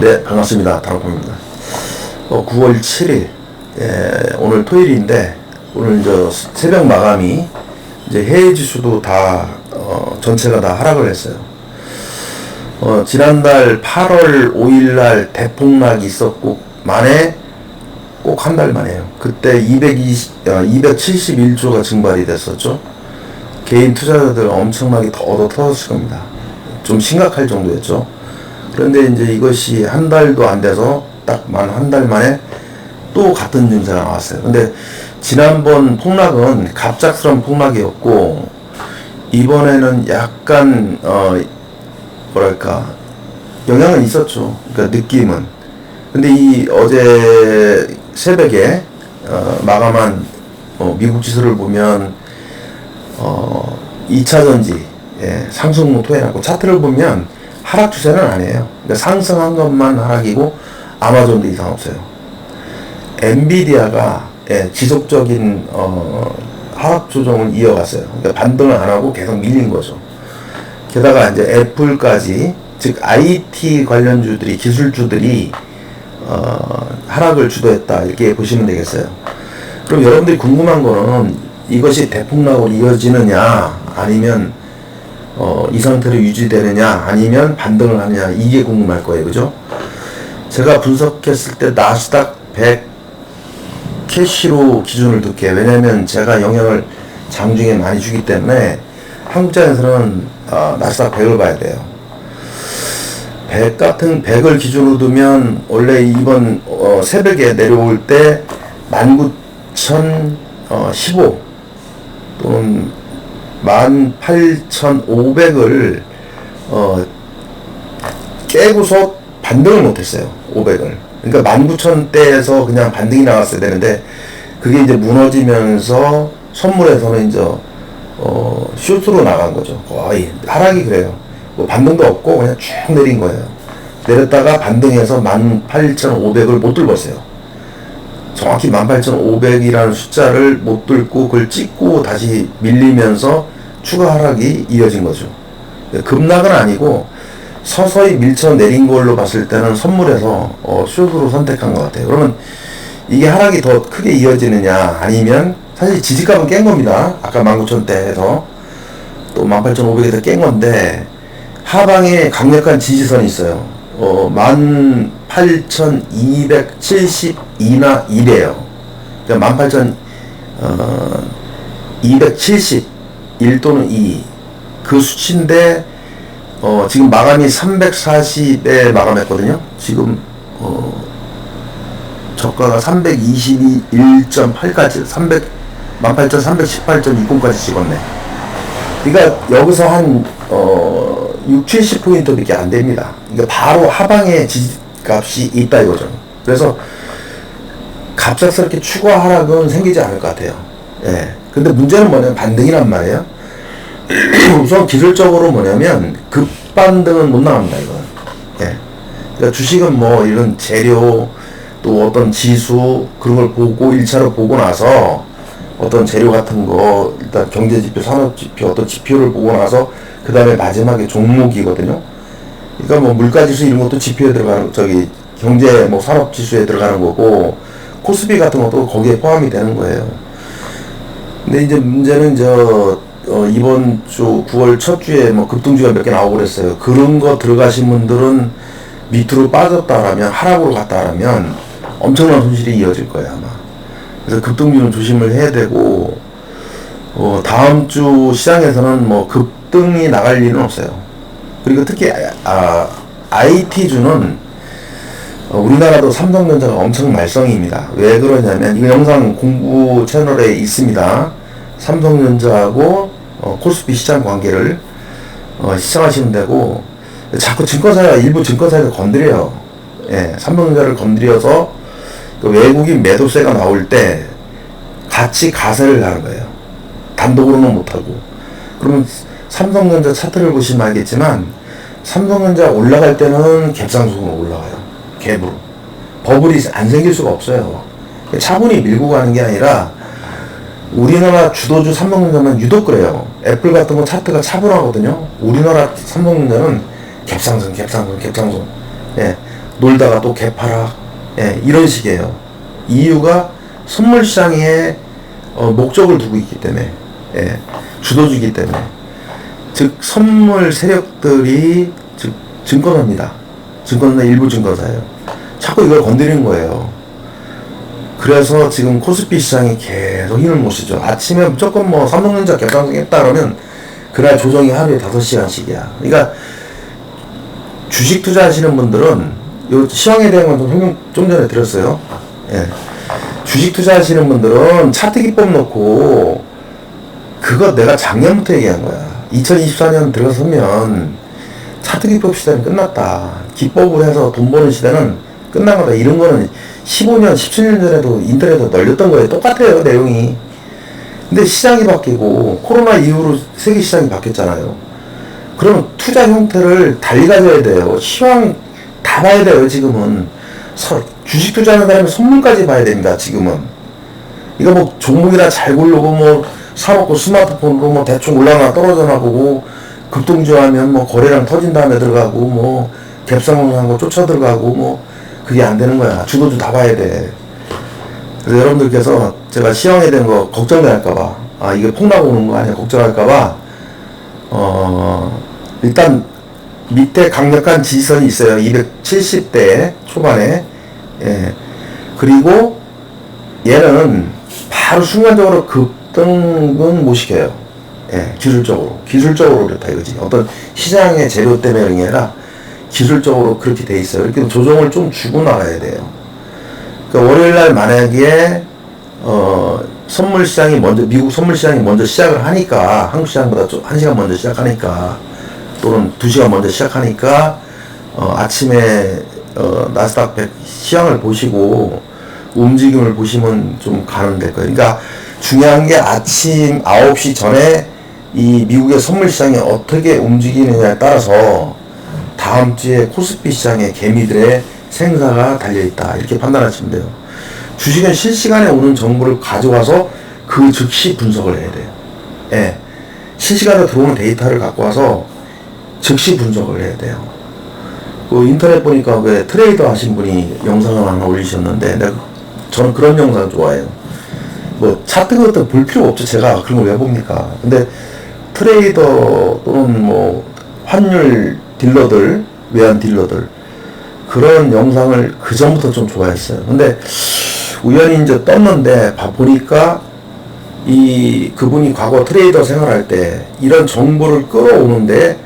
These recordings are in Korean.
네, 반갑습니다. 다락방입니다. 어, 9월 7일, 예, 오늘 토요일인데, 오늘 저 새벽 마감이 이제 해외 지수도 다, 어, 전체가 다 하락을 했어요. 어, 지난달 8월 5일날 대폭락이 있었고, 만에 꼭 한 달 만에요. 그때 220, 어, 271조가 증발이 됐었죠. 개인 투자자들 엄청나게 더 얻어 터졌을 겁니다. 좀 심각할 정도였죠. 그런데 이제 이것이 한 달도 안 돼서 딱 만 한 달 만에 또 같은 증세가 나왔어요. 근데 지난번 폭락은 갑작스러운 폭락이었고 이번에는 약간 어 뭐랄까 영향은 있었죠. 그러니까 느낌은. 근데 이 어제 새벽에 어 마감한 어 미국 지수를 보면 어 2차 전지 예, 상승 모토해놨고 차트를 보면 하락 추세는 아니에요. 그러니까 상승한 것만 하락이고 아마존도 이상 없어요. 엔비디아가 예, 지속적인 어, 하락 조정을 이어갔어요. 그러니까 반등을 안 하고 계속 밀린 거죠. 게다가 이제 애플까지 즉 IT 관련주들이 기술주들이 어, 하락을 주도했다 이렇게 보시면 되겠어요. 그럼 여러분들이 궁금한 거는 이것이 대폭락으로 이어지느냐 아니면 어, 이 상태로 유지되느냐 아니면 반등을 하느냐 이게 궁금할 거예요. 그죠? 제가 분석했을 때 나스닥 100 캐시로 기준을 둘게 왜냐면 제가 영향을 장중에 많이 주기 때문에 한국장에서는 어, 나스닥 100을 봐야 돼요. 100 같은 100을 기준으로 두면 원래 이번 어, 새벽에 내려올 때 19,015 또는 18,500을 어, 깨고서 반등을 못했어요. 500을. 그러니까 19,000대에서 그냥 반등이 나왔어야 되는데 그게 이제 무너지면서 선물에서는 이제 어, 슛으로 나간 거죠. 거의 하락이 그래요. 뭐 반등도 없고 그냥 쭉 내린 거예요. 내렸다가 반등해서 18,500을 못 들었어요. 정확히 18,500이라는 숫자를 못 뚫고 그걸 찍고 다시 밀리면서 추가 하락이 이어진 거죠. 급락은 아니고 서서히 밀쳐 내린 걸로 봤을 때는 선물에서 어, 숏으로 선택한 것 같아요. 그러면 이게 하락이 더 크게 이어지느냐 아니면 사실 지지값은 깬 겁니다. 아까 19,000대에서 또 18,500에서 깬 건데 하방에 강력한 지지선이 있어요. 어, 18,272나 1이에요. 그러니까 18,270, 1 또는 2. 그 수치인데, 어, 지금 마감이 340에 마감했거든요. 지금, 어, 저가가 322.1.8까지, 300, 18,318.20까지 찍었네. 그러니까 여기서 한, 어, 6, 70포인트밖에 안 됩니다. 그러니까 바로 하방에 지지값이 있다 이거죠. 그래서 갑작스럽게 추가 하락은 생기지 않을 것 같아요. 예. 근데 문제는 뭐냐면 반등이란 말이에요. 우선 기술적으로 뭐냐면 급반등은 못 나갑니다, 이거는. 예. 그러니까 주식은 뭐 이런 재료 또 어떤 지수 그런 걸 보고 1차로 보고 나서 어떤 재료 같은 거 일단 경제 지표, 산업 지표 어떤 지표를 보고 나서 그 다음에 마지막에 종목이거든요. 그러니까 뭐 물가 지수 이런 것도 지표에 들어가는 저기 경제 뭐 산업 지수에 들어가는 거고 코스피 같은 것도 거기에 포함이 되는 거예요. 근데 이제 문제는 저 어, 이번 주 9월 첫 주에 뭐 급등주가 몇 개 나오고 그랬어요. 그런 거 들어가신 분들은 밑으로 빠졌다라면 하락으로 갔다라면 엄청난 손실이 이어질 거예요 아마. 그래서 급등주는 조심을 해야 되고 어, 다음 주 시장에서는 뭐 급등이 나갈 일은 없어요. 그리고 특히 아, IT주는 어, 우리나라도 삼성전자가 엄청 말썽입니다. 왜 그러냐면 이 영상 공부 채널에 있습니다. 삼성전자하고 어, 코스피 시장 관계를 어, 시청하시면 되고 자꾸 증권사가 일부 증권사에서 건드려요. 예, 삼성전자를 건드려서 그 외국인 매도세가 나올 때 같이 가세를 하는 거예요. 단독으로는 못하고. 그러면 삼성전자 차트를 보시면 알겠지만 삼성전자 올라갈 때는 갭상승으로 올라가요. 갭으로. 버블이 안 생길 수가 없어요. 차분히 밀고 가는 게 아니라 우리나라 주도주 삼성전자는 유독 그래요. 애플 같은 거 차트가 차분하거든요. 우리나라 삼성전자는 갭상승, 갭상승, 갭상승. 예. 놀다가 또 개파락 예, 이런 식이에요. 이유가 선물 시장에 어, 목적을 두고 있기 때문에 예, 주도주기 때문에 즉 선물 세력들이 즉 증권사입니다. 증권사 일부 증권사예요. 자꾸 이걸 건드리는 거예요. 그래서 지금 코스피 시장이 계속 힘을 못 쓰죠. 아침에 무조건 뭐 삼성전자 개방했다 그러면 그날 조정이 하루에 5시간씩이야. 그러니까 주식 투자하시는 분들은 요 시황에 대한 건좀 설명 좀 전에 드렸어요. 예. 주식 투자하시는 분들은 차트 기법 놓고 그거 내가 작년부터 얘기한 거야. 2024년 들어서면 차트 기법 시대는 끝났다. 기법을 해서 돈 버는 시대는 끝난 거다. 이런 거는 15년, 17년 전에도 인터넷에 널렸던 거예요. 똑같아요, 내용이. 근데 시장이 바뀌고 코로나 이후로 세계 시장이 바뀌었잖아요. 그러면 투자 형태를 달리 가져야 돼요. 시황 다 봐야 돼요, 지금은. 서, 주식 투자하는 사람이 선물까지 봐야 됩니다, 지금은. 이거 뭐 종목이나 잘 고르고 뭐 사먹고 스마트폰으로 뭐 대충 올라가 떨어져 나보고 급등주하면 뭐 거래량 터진 다음에 들어가고 뭐 갭상승한 거 쫓아 들어가고 뭐 그게 안 되는 거야. 주도주 다 봐야 돼. 그래서 여러분들께서 제가 시황에 대한 거 걱정될까봐 아 이게 폭락 오는 거 아니야 걱정할까봐 어 일단 밑에 강력한 지지선이 있어요. 270대 초반에. 예. 그리고 얘는 바로 순간적으로 급등은 못 시켜요. 예. 기술적으로. 기술적으로 그렇다 이거지. 어떤 시장의 재료 때문에 그런 게 아니라 기술적으로 그렇게 돼 있어요. 이렇게 조정을 좀 주고 나가야 돼요. 그러니까 월요일 날 만약에 어 선물 시장이 먼저 미국 선물 시장이 먼저 시작을 하니까 한국 시장보다 좀 한 시간 먼저 시작하니까 또는 두 시간 먼저 시작하니까 어 아침에 어 나스닥 100 시황을 보시고 움직임을 보시면 좀 가는 될 거예요. 그러니까 중요한 게 아침 9시 전에 이 미국의 선물 시장이 어떻게 움직이느냐에 따라서 다음 주에 코스피 시장의 개미들의 생사가 달려있다. 이렇게 판단하시면 돼요. 주식은 실시간에 오는 정보를 가져와서 그 즉시 분석을 해야 돼요. 예. 실시간에 들어오는 데이터를 갖고 와서 즉시 분석을 해야 돼요. 그 인터넷 보니까 왜 트레이더 하신 분이 영상을 하나 올리셨는데 내가 저는 그런 영상 좋아해요. 뭐 차트 같은 볼 필요 없죠. 제가 그런 걸 왜 봅니까? 근데 트레이더 또는 뭐 환율 딜러들, 외환 딜러들 그런 영상을 그 전부터 좀 좋아했어요. 근데 우연히 이제 떴는데 봐 보니까 이 그분이 과거 트레이더 생활할 때 이런 정보를 끌어오는데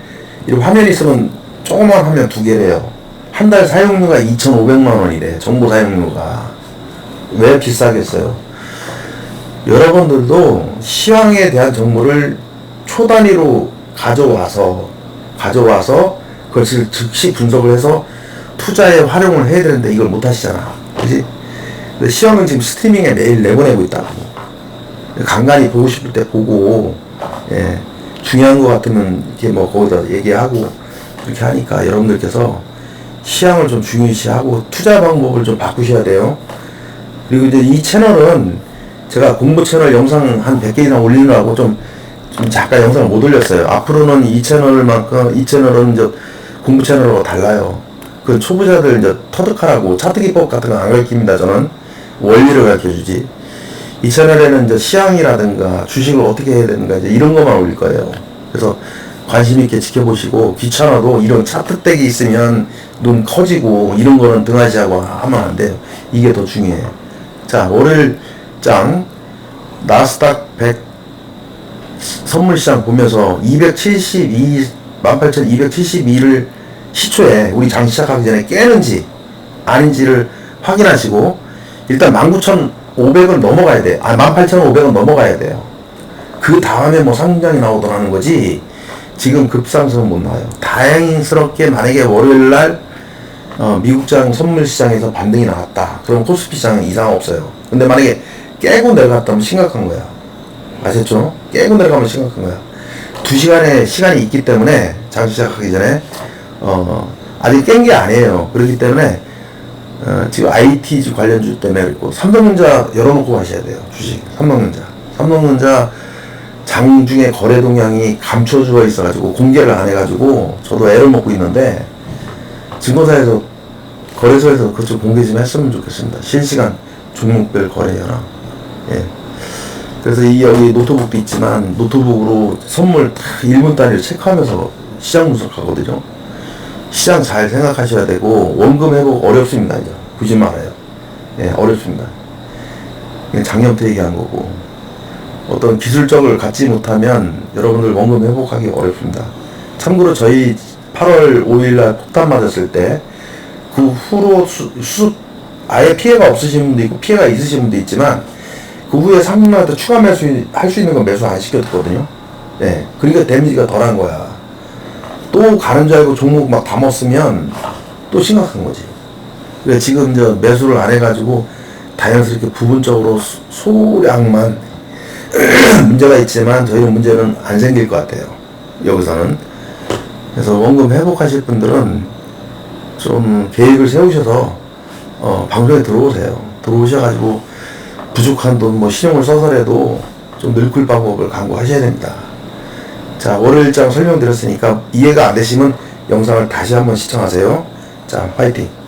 이 화면이 있으면 조그만 화면 두 개래요. 한 달 사용료가 2,500만 원이래. 정보 사용료가. 왜 비싸겠어요? 여러분들도 시황에 대한 정보를 초 단위로 가져와서 가져와서 그것을 즉시 분석을 해서 투자에 활용을 해야 되는데 이걸 못 하시잖아. 그지? 시황은 지금 스트리밍에 매일 내보내고 있다고. 간간히 보고 싶을 때 보고, 예, 중요한 거 같으면 이렇게 뭐 거기다 얘기하고 이렇게 하니까 여러분들께서 시황을 좀 중요시하고 투자 방법을 좀 바꾸셔야 돼요. 그리고 이제 이 채널은 제가 공부 채널 영상 한 100개 이상 올리느라고 좀, 좀 잠깐 영상을 못 올렸어요. 앞으로는 이 채널만큼, 이 채널은 이제 공부 채널하고 달라요. 그 초보자들 이제 터득하라고 차트 기법 같은 거 안 가르칩니다. 저는 원리를 가르쳐 주지. 이 채널에는 이제 시황이라든가 주식을 어떻게 해야 되는가 이제 이런 것만 올릴 거예요. 그래서 관심 있게 지켜보시고 귀찮아도 이런 차트 떼기 있으면 눈 커지고 이런 거는 등하시하고 하면 안 돼요. 이게 더 중요해요. 자, 월요일 장 나스닥 100 선물 시장 보면서 272, 18,272를 시초에 우리 장 시작하기 전에 깨는지 아닌지를 확인하시고 일단 19,500은 넘어가야 돼. 아, 18,500은 넘어가야 돼요. 그 다음에 뭐 상장이 나오더라는 거지 지금 급상승은 못 나와요. 다행스럽게 만약에 월요일 날 어, 미국장 선물 시장에서 반등이 나왔다. 그럼 코스피 시장은 이상 없어요. 근데 만약에 깨고 내려갔다면 심각한 거야. 아셨죠? 깨고 내려가면 심각한 거야. 두 시간의 시간이 있기 때문에 장 시작하기 전에 어, 아직 깬 게 아니에요. 그렇기 때문에 어, 지금 IT 관련주 때문에 그리고 삼성전자 열어놓고 가셔야 돼요. 주식 삼성전자. 삼성전자 장중에 거래 동향이 감춰져 있어가지고 공개를 안 해가지고 저도 애를 먹고 있는데 증권사에서 거래소에서 좀 공개 좀 했으면 좋겠습니다. 실시간 종목별 거래 현황. 예. 그래서 이 여기 노트북도 있지만 노트북으로 선물 다 1분 단위로 체크하면서 시장 분석하거든요. 시장 잘 생각하셔야 되고 원금 회복 어렵습니다. 이제 굳이 말해요. 예, 어렵습니다. 작년부터 얘기한 거고 어떤 기술적을 갖지 못하면 여러분들 원금 회복하기 어렵습니다. 참고로 저희 8월 5일날 폭탄 맞았을 때 그 후로 수, 수 아예 피해가 없으신 분도 있고 피해가 있으신 분도 있지만 그 후에 상품한테 추가 매수 할 수 있는 건 매수 안 시켰거든요. 예, 그러니까 데미지가 덜한 거야. 또 가는 줄 알고 종목 막 담았으면 또 심각한 거지. 그래 지금 저 매수를 안 해가지고 자연스럽게 부분적으로 소- 소량만 문제가 있지만 저희는 문제는 안 생길 것 같아요. 여기서는. 그래서 원금 회복하실 분들은 좀 계획을 세우셔서 어, 방송에 들어오세요. 들어오셔가지고 부족한 돈 뭐 신용을 써서라도 좀 늙을 방법을 강구하셔야 됩니다. 자 월요일장 설명드렸으니까 이해가 안 되시면 영상을 다시 한번 시청하세요. 자 화이팅!